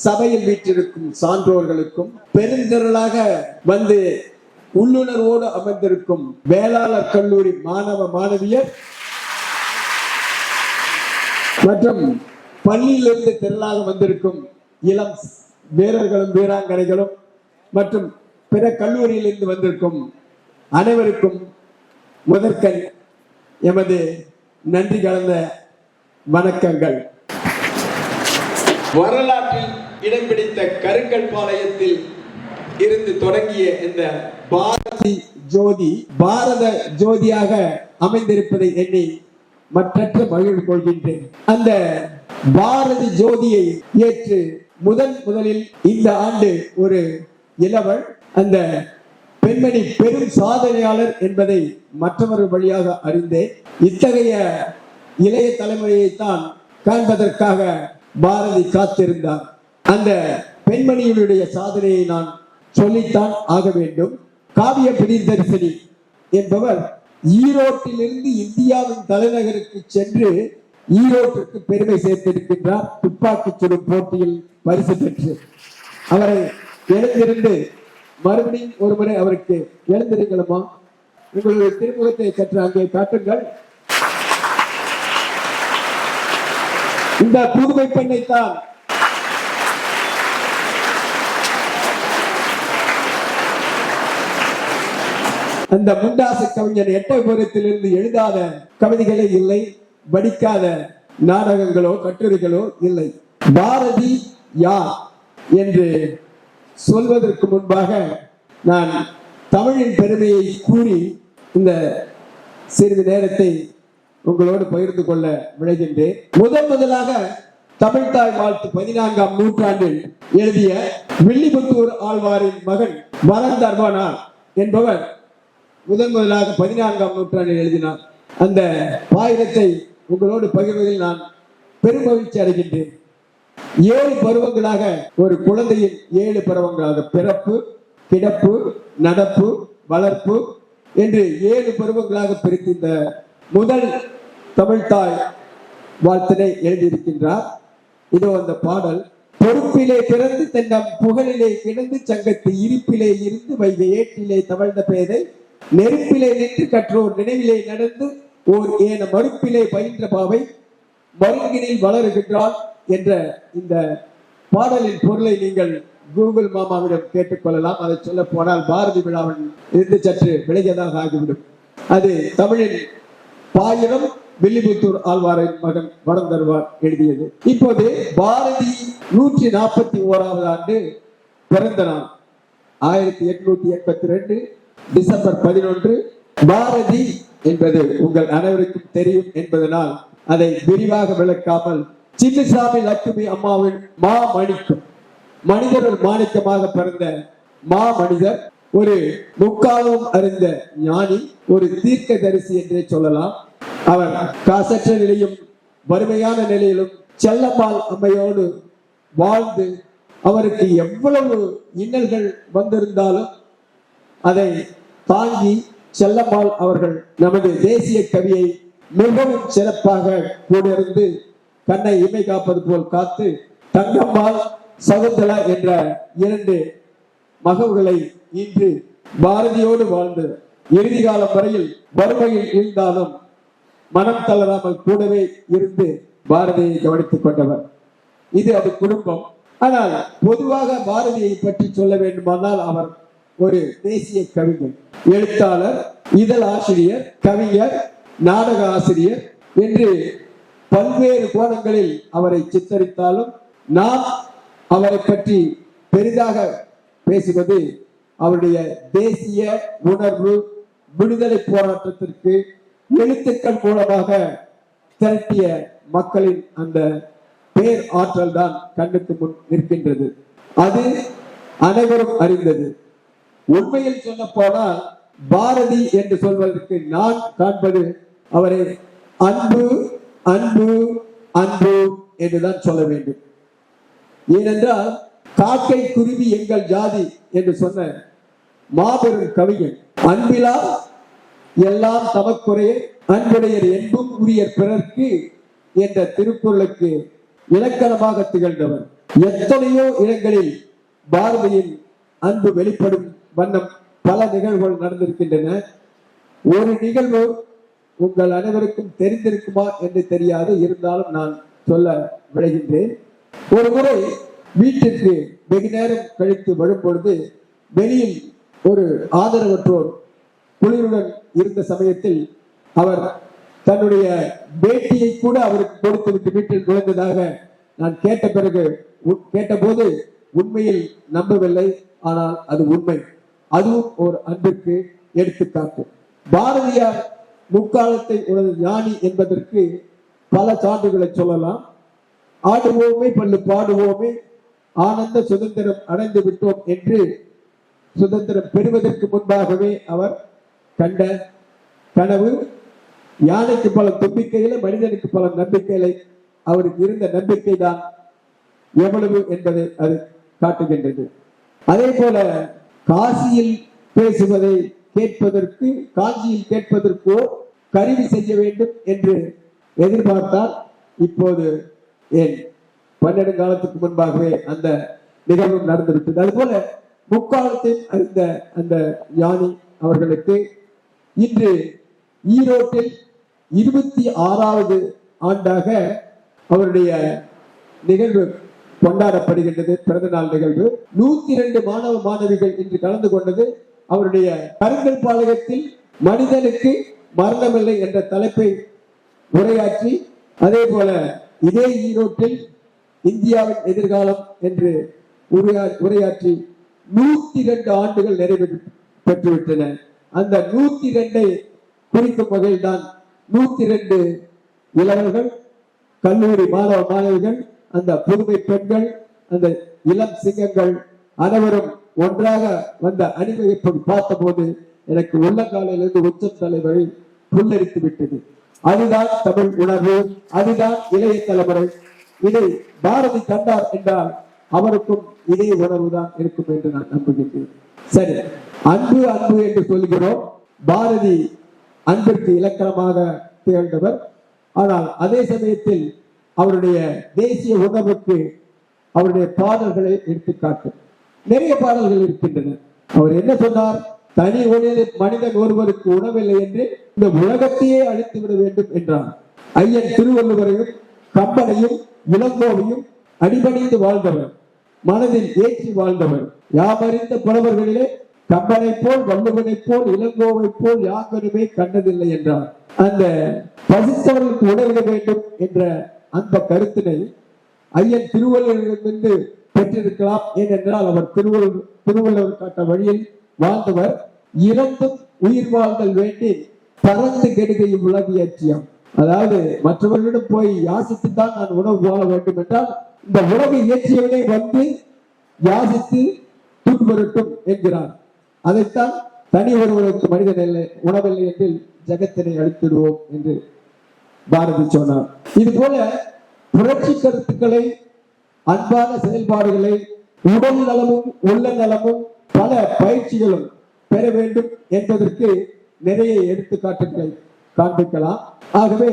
சபையில் வீற்றிருக்கும் சான்றோர்களுக்கும் பெருந்திரளாக வந்து உள்ளுணர்வோடு அமர்ந்திருக்கும் வேளாளர் கல்லூரி மாணவ மாணவியர் மற்றும் பள்ளியிலிருந்து திரளாக வந்திருக்கும் இளம் வீரர்களும் வீராங்கனைகளும் மற்றும் பிற கல்லூரியிலிருந்து வந்திருக்கும் அனைவருக்கும் முதற்கண் எமது நன்றி கலந்த வணக்கங்கள். வரலாற்றில் இடம் பிடித்த கருங்கல் பாளையத்தில் இருந்து தொடங்கிய இந்த பாரதி ஜோதி பாரத ஜோதியாக அமைந்திருப்பதை எண்ணி மற்றற்ற மகிழ்வு கொள்கின்றேன். அந்த பாரதி ஜோதியை ஏற்று முதன் முதலில் இந்த ஆண்டு ஒரு இளவல் அந்த பெண்மணி பெரும் சாதனையாளர் என்பதை மற்றவர்கள் வழியாக அறிந்தேன். இத்தகைய இளைய தலைமுறையைத்தான் காண்பதற்காக பாரதி காத்திருந்தார். அந்த பெண்மணியினுடைய சாதனையை நான் சொல்லித்தான் ஆக வேண்டும். காவிய பிரிந்தரிசனி என்பவர் ஈரோட்டிலிருந்து இந்தியாவின் தலைநகருக்கு சென்று ஈரோட்டிற்கு பெருமை சேர்த்திருக்கின்றார். துப்பாக்கி சுடும் போட்டியில் பரிசு பெற்று அவரை எழுந்திருந்து மறுபடியும் ஒருமுறை அவருக்கு எழுந்திருங்களுமா உங்களுடைய திருமுகத்தை சற்று அங்கே காட்டுங்கள். இந்த புதுமை பெண்ணைத்தான் அந்த முண்டாசு கவிஞர் எட்டயபுரத்திலிருந்து எழுதாத கவிதைகளே இல்லை படிக்காத நாடகங்களோ கட்டுரைகளோ இல்லை. பாரதி யார் என்று சொல்வதற்கு முன்பாக நான் தமிழின் பெருமையை கூறி இந்த சிறிது நேரத்தை உங்களோடு பகிர்ந்து கொள்ள விளைகின்றேன் முதன் முதலாக தமிழ்தாய் வாழ்த்து பதினான்காம் நூற்றாண்டில் எழுதிய வில்லிபுத்தூர் ஆழ்வாரின் மகன் வரன் தர்மனார் என்பவர் முதன் முதலாக பதினான்காம் நூற்றாண்டில் எழுதினார். அந்த பாயிரத்தை உங்களோடு பகிர்வதில் நான் பெருமகிழ்ச்சி அடைகின்றேன். ஏழு பருவங்களாக ஒரு குழந்தையின் ஏழு பருவங்களாக பிறப்பு கிடப்பு நடப்பு வளர்ப்பு என்று ஏழு பருவங்களாக பிரித்து இந்த முதல் தமிழ்தாய் வாழ்த்தினை எழுதியிருக்கின்றார். இதோ அந்த பாடல். பொறுப்பிலே பிறந்து தென்னம் புகழிலே கிடந்து சங்கத்து இருப்பிலே இருந்து வைகை ஏற்றிலே தவழ்ந்த பேதை நெருப்பிலே நின்று கற்றோர் நினைவிலே நடந்து ஓர் ஏன மறுப்பிலே பயின்ற பாவை மருங்கினில் வளருகின்றாள் என்ற இந்த பாடலின் பொருளை நீங்கள் கூகுள் மாமாவிடம் கேட்டுக்கொள்ளலாம். அதை சொல்ல போனால் பாரதி விழாவின் இருந்து சற்று விலகியதாக ஆகிவிடும். அது தமிழின் பாயிரம் வில்லிபுத்தூர் ஆழ்வாரின் மகன் வரம் தருவார் எழுதியது. இப்போது பாரதி நூற்றி நாற்பத்தி ஓராவது ஆண்டு பிறந்த நாள். ஆயிரத்தி எட்நூத்தி எண்பத்தி ரெண்டு டிசம்பர் பதினொன்று பாரதி என்பது உங்கள் அனைவருக்கும் தெரியும் என்பதனால் அதை விரிவாக விளக்காமல் சின்னசாமி லட்சுமி அம்மாவின் மா மணிக்கும் மனிதர் ஒரு மாணிக்கமாக பிறந்த மா மனிதர் ஒரு முக்காலும் அறிந்த ஞானி ஒரு தீர்க்க தரிசி என்றே சொல்லலாம். அவர் காசற்ற நிலையும் வறுமையான நிலையிலும் செல்லம்மாள் அம்மையோடு வாழ்ந்து அவருக்கு எவ்வளவு இன்னல்கள் வந்திருந்தாலும் அதை தாங்கி செல்லம்மாள் அவர்கள் நமது தேசிய கவியை மிகவும் சிறப்பாக கூடியிருந்து கண்ணை இமை காப்பது போல் காத்து தங்கம்மாள் சகுந்தலா என்ற இரண்டு மகவுகளை இன்று பாரதியோடு வாழ்ந்து இறுதி காலம் வரையில் வறுமையில் இருந்தாலும் மனம் தளராமல் கூடவே இருந்து பாரதியை கவனித்துக் கொண்டவர். இது அது குடும்பம். ஆனால் பொதுவாக பாரதியை பற்றி சொல்ல வேண்டுமானால் அவர் ஒரு தேசிய கவிஞர். எழுத்தாளர் இதழ் ஆசிரியர் கவிஞர் நாடக ஆசிரியர் என்று பல்வேறு கோணங்களில் அவரை சித்தரித்தாலும் நாம் அவரை பற்றி பெரிதாக பேசுவது அவருடைய தேசிய உணர்வு விடுதலை போராட்டத்திற்கு எழுத்துக்கள் மூலமாக திரட்டிய மக்களின் அந்த பேர் ஆற்றல் தான் கண்ணுக்கு முன் நிற்கின்றது. அது அனைவரும் அறிந்தது. உண்மையில் சொல்ல போனால் பாரதி என்று சொல்வதற்கு நான் காண்பது அவரை அன்பு அன்பு அன்பு என்றுதான் சொல்ல வேண்டும். ஏனென்றால் காக்கை குருவி எங்கள் ஜாதி என்று சொன்ன மாபெரும் கவிஞன் அன்பிலா எல்லாம் தமக்குறைய அன்புடையர் என்பும் உரிய பிறர்க்கு என்ற திருக்குறளுக்கு இலக்கணமாக திகழ்ந்தவர். எத்தனையோ இடங்களில் பாரதியின் அன்பு வெளிப்படும் வண்ணம் பல நிகழ்வுகள் நடந்திருக்கின்றன. ஒரு நிகழ்வு உங்கள் அனைவருக்கும் தெரிந்திருக்குமா என்று தெரியாது. இருந்தாலும் நான் சொல்ல விளைகின்றேன் ஒரு முறை வீட்டிற்கு வெகு நேரம் கழித்து வரும் பொழுது வெளியில் ஒரு ஆதரவற்றோர் குளிருடன் இருந்த சமயத்தில் அவர் தன்னுடைய பேட்டியை கூட அவருக்கு கொடுத்து விட்டு வீட்டில் நுழைந்ததாக நான் கேட்ட பிறகு கேட்டபோது உண்மையில் நம்பவில்லை. ஆனால் அது உண்மை. அதுவும் ஒரு அன்பிற்கு எடுத்துக்காட்டு. பாரதியார் முக்காலத்தை உனது ஞானி என்பதற்கு பல சான்றுகளை சொல்லலாம். ஆடுவோமே பல்லு பாடுவோமே ஆனந்த சுதந்திரம் அடைந்து விட்டோம் என்று சுதந்திரம் பெறுவதற்கு முன்பாகவே அவர் கண்ட கனவு யானைக்கு பல தும்பிக்கையில மனிதனுக்கு பல நம்பிக்கைகளை அவருக்கு இருந்த நம்பிக்கை தான் எவ்வளவு என்பதை அது காட்டுகின்றது. அதே போல காசியில் பேசுவதை கேட்பதற்கு காஞ்சியில் கேட்பதற்கோ கருவி செய்ய வேண்டும் என்று எதிர்பார்த்தால் இப்போது ஏன்? பன்னெண்டு காலத்துக்கு முன்பாகவே அந்த நிகழ்வு நடந்திருக்கிறது அதுபோல முக்காலத்தில் அறிந்த அந்த யானை அவர்களுக்கு இன்று ஈரோட்டில் இருபத்தி ஆறாவது ஆண்டாக அவருடைய நிகழ்வு கொண்டாடப்படுகின்றது. பிறந்த நாள் நிகழ்வு. நூத்தி ரெண்டு மாணவ மாணவிகள் இன்று கலந்து கொண்டது. அவருடைய கருங்கல் பாலகத்தில் மனிதனுக்கு மரணமில்லை என்ற தலைப்பை உரையாற்றி அதே போல இதே ஈரோட்டில் இந்தியாவின் எதிர்காலம் என்று உரையா- உரையாற்றி நூத்தி ரெண்டு ஆண்டுகள் நிறைவு பெற்றுவிட்டன. அந்த நூத்தி ரெண்டை குறிக்கும் வகையில் தான் நூத்தி ரெண்டு இளவர்கள் கல்லூரி மாணவ மாணவிகள் அந்த புதுமை பெண்கள் அந்த இளம் சிங்கங்கள் அனைவரும் ஒன்றாக வந்த அணிவகுப்பை பார்த்தபோது எனக்கு உள்ளங்காலிலிருந்து உச்சம் தலைவரை புல்லரித்து விட்டது. அதுதான் தமிழ் உணர்வு அதுதான் இளைய தலைமுறை. இதை பாரதி கண்டார் என்றால் அவருக்கும் இதே உணர்வுதான் இருக்கும் என்று நான் நம்புகின்றேன். சரி அன்பு அன்பு என்று சொல்கிறோம். பாரதி அன்பிற்கு இலக்கணமாக திகழ்ந்தவர். ஆனால் அதே சமயத்தில் அவருடைய தேசிய உணர்வுக்கு அவருடைய பாடல்களை எடுத்துக்காட்டும் நிறைய பாடல்கள் இருக்கின்றன. அவர் என்ன சொன்னார்? தனி ஒளியில் மனிதன் ஒருவருக்கு உணவில்லை என்று இந்த உலகத்தையே அழித்து விட வேண்டும் என்றார். ஐயன் திருவள்ளுவரையும் கம்பனையும் இளங்கோவையும் அடிபணிந்து வாழ்ந்தவர். மனதில் ஏற்றி வாழ்ந்தவர். யாமறிந்த புலவர்களிலே கம்பனை போல் வள்ளுவனை போல் இளங்கோவை போல் யாருமே கண்டதில்லை என்றார். அந்த பசித்தவர்களுக்கு உணவிட வேண்டும் என்ற அந்த கருத்தினை ஐயன் திருவள்ளுவரிடமிருந்து பெற்றிருக்கலாம். ஏனென்றால் அவர் திருவள்ளுவர் திருவள்ளுவர் காட்ட வழியில் வாழ்ந்தவர். இறந்தும் உயிர் வாழ்தல் வேண்டி பறந்து கெடுகையும் உலகியற்றியம் அதாவது மற்றவர்களிடம் போய் யாசித்துத்தான் நான் உணவு வாழ வேண்டும் என்றால் இந்த உணவு இயற்றியவனை வந்து யாசித்து துன்புறட்டும் என்கிறார். அதைத்தான் தனி ஒருவருக்கு மனிதன் இல்லை உணவில்லை என்று ஜெகத்தினை அழித்திடுவோம் என்று பாரதி சொன்னார். இது போல புரட்சி கருத்துக்களை அன்பான செயல்பாடுகளை உடல் நலமும் உள்ள நலமும் பல பயிற்சிகளும் பெற வேண்டும் என்பதற்கு நிறைய எடுத்துக்காட்டுகளை காண்பிக்கலாம். ஆகவே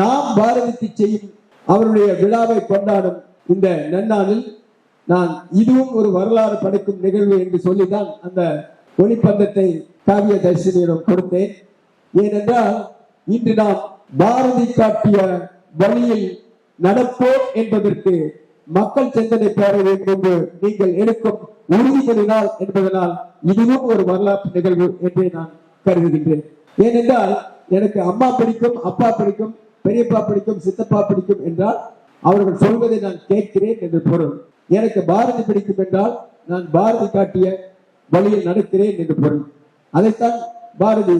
நாம் பாரதிக்கு செய்யும் அவருடைய விழாவை கொண்டாடும் இந்த நன்னாளில் நான் இதுவும் ஒரு வரலாறு படைக்கும் நிகழ்வு என்று சொல்லிதான் அந்த ஒளிப்பந்தத்தை காவிய தரிசனியிடம் கொடுத்தேன். ஏனென்றால் இன்று நாம் பாரதி காட்டிய வழியில் நடப்போம் என்பதற்கு மக்கள் சிந்தனை பெற வேண்டும் என்று நீங்கள் எடுக்கும் உறுதிமொழி நாள் என்பதனால் இதுவும் ஒரு வரலாற்று நிகழ்வு என்று நான் கருதுகின்றேன். ஏனென்றால் எனக்கு அம்மா பிடிக்கும் அப்பா பிடிக்கும் பெரியப்பா பிடிக்கும் சித்தப்பா பிடிக்கும் என்றால் அவர்கள் சொல்வதை நான் கேட்கிறேன் என்று பொருள். எனக்கு பாரதி பிடிக்கும் என்றால் நான் பாரதி காட்டிய வழியில் நடக்கிறேன் என்று பொருள். அதைத்தான் பாரதி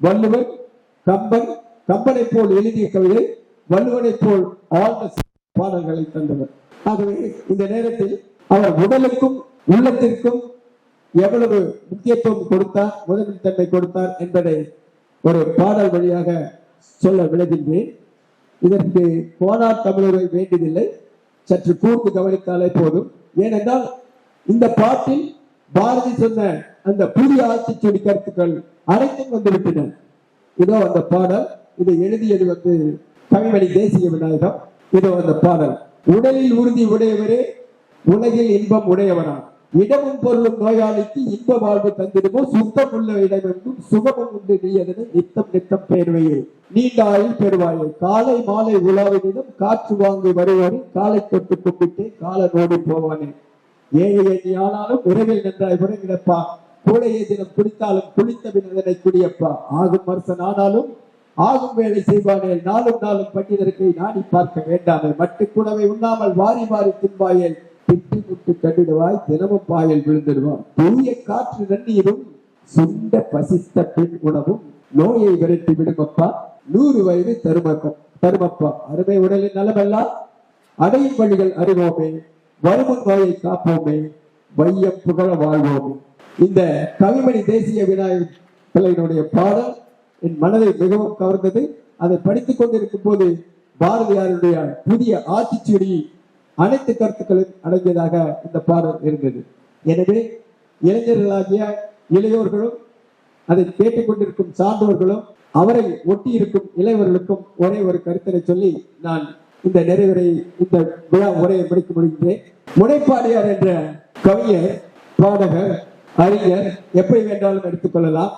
வள்ளுவர் கம்பன் கம்பனை போல் எழுதிய கவிதை வள்ளுவனை போல் ஆழ்ந்த பாடல்களை தந்தவர். ஆகவே இந்த நேரத்தில் அவர் உடலுக்கும் உள்ளத்திற்கும் எவ்வளவு முக்கியத்துவம் கொடுத்தார் முதலில் தன்மை கொடுத்தார் என்பதை ஒரு பாடல் வழியாக சொல்ல விளைகின்றேன் இதற்கு கோனார் தமிழரை வேண்டியதில்லை. சற்று கூர்ந்து கவனித்தாலே போதும். ஏனென்றால் இந்த பாட்டில் பாரதி சொன்ன அந்த புதிய ஆட்சிச்சொடி கருத்துக்கள் அனைத்தும் வந்துவிட்டன. இதோ அந்த பாடல். இதை எழுதியது வந்து கவிமணி தேசிய விநாயகம். இதோ அந்த பாடல். உடலில் உறுதி உடையவரே உலகில் இன்பம் உடையவரா இடமும் பொருளும் நோயாளிக்கு இன்ப வாழ்வு தந்திடுமோ சுத்தம் உள்ள இடமெங்கும் சுகமும் உண்டு. நீ அதனை நித்தம் நித்தம் பேர்வையே நீண்ட ஆயுள் பெறுவாயே. காலை மாலை உலாவினிடம் காற்று வாங்கி வருவாரு காலை தொட்டு கும்பிட்டு கால நோடி போவானே. ஏழு எண்ணி ஆனாலும் உறவில் நின்றாய் உறங்கிடப்பா கோழையை தினம் குடித்தாலும் குளித்த பின்னதனை குடியப்பா. ஆகும் வருஷன் ஆனாலும் ஆகும் வேலை செய்வானே. நாளும் நாளும் பண்டிதர்க்கை நாடி பார்க்க வேண்டாமே. மட்டு குடவை உண்ணாமல் வாரி வாரி தின்பாயேல் திட்டி முட்டு கண்டிடுவாய் தினமும் பாயல் விழுந்துடுவான். தூய காற்று நன்னீரும் சுண்ட பசித்த பெண் உணவும் நோயை விரட்டி விடுமப்பா நூறு வயது தருமக்கம் தருமப்பா. அருமை உடலின் நலமெல்லாம் அடையும் வழிகள் அறிவோமே. வருமுன் நோயை காப்போமே. வையம் புகழ வாழ்வோமே. இந்த கவிமணி தேசிய விநாயகர் பிள்ளையினுடைய பாடல் என் மனதை மிகவும் கவர்ந்தது. அதை படித்துக் கொண்டிருக்கும் போது பாரதியாருடைய புதிய ஆத்திச்சூடி அனைத்து கருத்துக்களும் அடங்கியதாக இந்த பாடல் இருந்தது. எனவே இளைஞர்களாகிய இளையோர்களும் அதை கேட்டுக்கொண்டிருக்கும் சான்றோர்களும் அவரை ஒட்டி இருக்கும் இளையவர்களுக்கும் ஒரே ஒரு கருத்தரை சொல்லி நான் இந்த நிறைவுரை இந்த விழா உரையை முடிக்க முடிகின்றேன். முனைப்பாடியார் என்ற கவிஞர் பாடகர் அறிஞர் எப்படி வேண்டாலும் எடுத்துக்கொள்ளலாம்.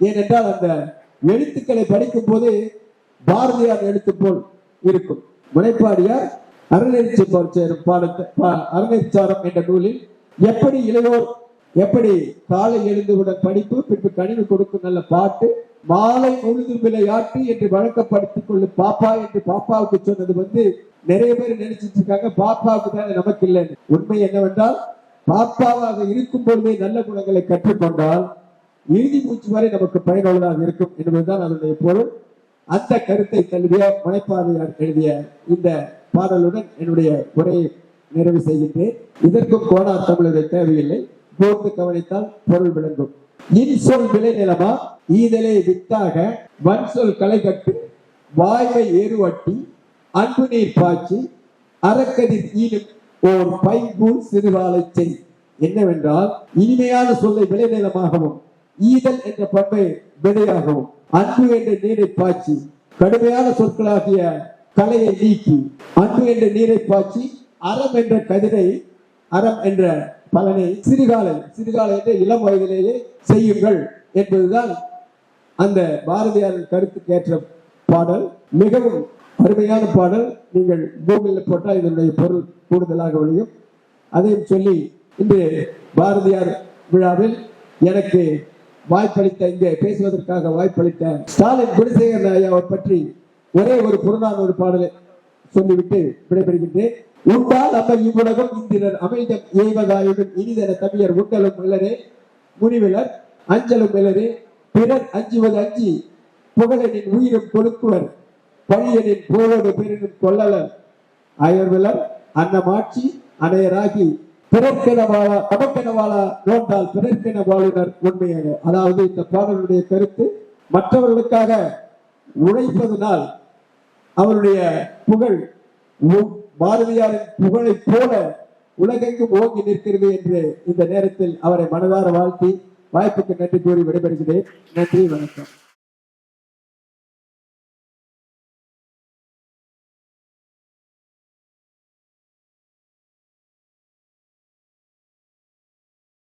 ஏனென்றால் அந்த எழுத்துக்களை படிக்கும் போது பாரதியார் எழுத்து போல் இருக்கும். முனைப்பாடியார் அறநெறிச்சி சேரும் பாடத்தை பா- அறநெறிச்சாரம் என்ற நூலில் எப்படி இளையோர் எப்படி காலை எழுந்தவுடன் படிப்பு பின்பு கணிவு கொடுக்கும் நல்ல பாட்டு மாலை முழுதும் விளையாட்டு என்று வழக்கப்படுத்திக் கொள்ளும் பாப்பா என்று பாப்பாவுக்கு சொன்னது வந்து நிறைய பேர் நினைச்சிட்டு இருக்காங்க. பாப்பாவுக்கு தானே நமக்கு இல்லைன்னு. உண்மை என்னவென்றால் பாப்பாவாக இருக்கும் பொழுதே நல்ல குணங்களை கற்றுக்கொண்டால் இறுதி மூச்சு வரை நமக்கு பயனுள்ளதாக இருக்கும் என்பதுதான் அதனுடைய பொருள். அந்த கருத்தை தழுவிய மனைப்பாவையார் எழுதிய இந்த பாடலுடன் என்னுடைய உரையை நிறைவு செய்கின்றேன். இதற்கும் கோணா தமிழரை தேவையில்லை. போர்த்து கவனித்தால் பொருள் விளங்கும். இன்சொல் விளை நிலமா? ஈதலை வித்தாக. வன்சொல் களை கட்டு. வாய்மை ஏறுவட்டி. அன்பு நீர் பாய்ச்சி. அறக்கதிர் ஈனும் ஓர் பைம்பூல் சிறுகாலை செய் என்னவென்றால் இனிமையான சொல்லை விளைநிலமாகவும் ஈதல் என்ற பண்பை விதையாகவும் அன்பு என்ற நீரை பாய்ச்சி கடுமையான சொற்களாகிய கலையை நீக்கி அன்பு என்ற நீரை பாய்ச்சி அறம் என்ற கதிரை அறம் என்ற பலனை சிறுகாலை சிறுகாலை என்ற இளம் வயதிலேயே செய்யுங்கள் என்பதுதான் அந்த பாரதியாரின் கருத்துக்கேற்ற பாடல். மிகவும் அருமையான பாடல். நீங்கள் கூகுளில் போட்டால் இதனுடைய பொருள் கூடுதலாக விளையும். அதையும் சொல்லி இன்று பாரதியார் விழாவில் எனக்கு வாய்ப்பளித்த இங்கே பேசுவதற்காக வாய்ப்பளித்த ஸ்டாலின் குணசேகரன் ஐயாவை பற்றி ஒரே ஒரு புறநானூறு பாடலை சொல்லிவிட்டு விடைபெறுகின்றேன். உண்டால் நம்ம இவ்வுலகம் இந்திரர் அமைதம் ஏவகாயுடன் இனிதர தமிழர் உண்டலும் மிளரே முனிவிலர் அஞ்சலும் மிளரே பிறர் அஞ்சுவது அஞ்சி புகழனின் உயிரும் கொடுக்குவர். பழியனின் போவது பெரினும் கொள்ளலர் அயர்விலர் அன்னமாட்சி அணையராகி பிறர்க்கெனவாளா நமக்கெனவாளா நோண்டால் பிறர்க்கென வாழுனர் உண்மையாக. அதாவது இந்த பாடலுடைய கருத்து மற்றவர்களுக்காக உழைப்பதனால் அவருடைய புகழ் பாரதியாரின் புகழைப் போல உலகெங்கும் ஓங்கி நிற்கிறது என்று இந்த நேரத்தில் அவரை மனதார வாழ்த்தி வாய்ப்புக்கு நன்றி கூறி விடைபெறுகிறேன். நன்றி வணக்கம்.